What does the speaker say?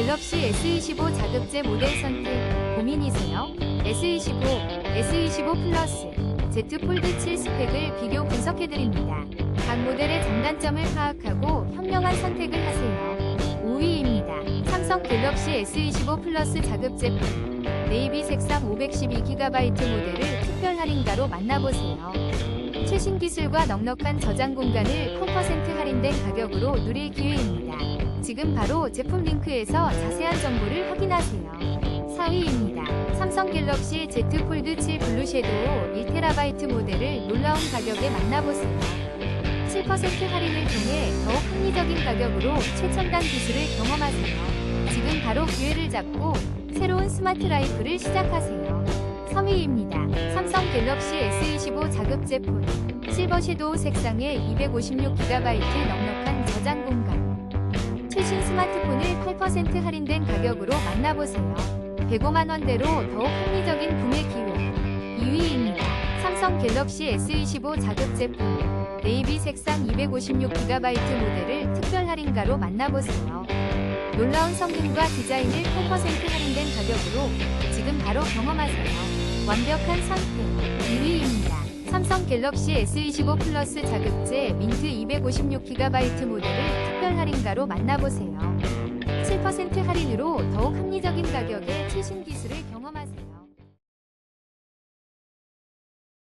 갤럭시 S25 자급제 모델 선택 고민이세요? S25, S25 플러스, Z 폴드 7 스펙을 비교 분석해드립니다. 각 모델의 장단점을 파악하고 현명한 선택을 하세요. 5위입니다. 삼성 갤럭시 S25 플러스 자급 제품. 네이비 색상 512GB 모델을 특별 할인가로 만나보세요. 최신 기술과 넉넉한 저장 공간을 0% 할인된 가격으로 누릴 기회입니다. 지금 바로 제품 링크에서 자세한 정보를 확인하세요. 4위입니다. 삼성 갤럭시 Z 폴드 7 블루 섀도우 1TB 모델을 놀라운 가격에 만나보세요. 7% 할인을 통해 더욱 합리적인 가격으로 최첨단 기술을 경험하세요. 지금 바로 기회를 잡고 새로운 스마트 라이프를 시작하세요. 3위입니다. 삼성 갤럭시 S25 자급 제품 실버 섀도우 색상의 256GB 넉넉한 저장 공간 스마트폰을 8% 할인된 가격으로 만나보세요. 105만 원대로 더욱 합리적인 구매 기회 2위입니다. 삼성 갤럭시 S25 자급 제품 네이비 색상 256GB 모델을 특별 할인가로 만나보세요. 놀라운 성능과 디자인을 8% 할인된 가격으로 지금 바로 경험하세요. 완벽한 선택 2위입니다. 갤럭시 S25 플러스 자급제 민트 256GB 모델을 특별 할인가로 만나보세요. 7% 할인으로 더욱 합리적인 가격에 최신 기술을 경험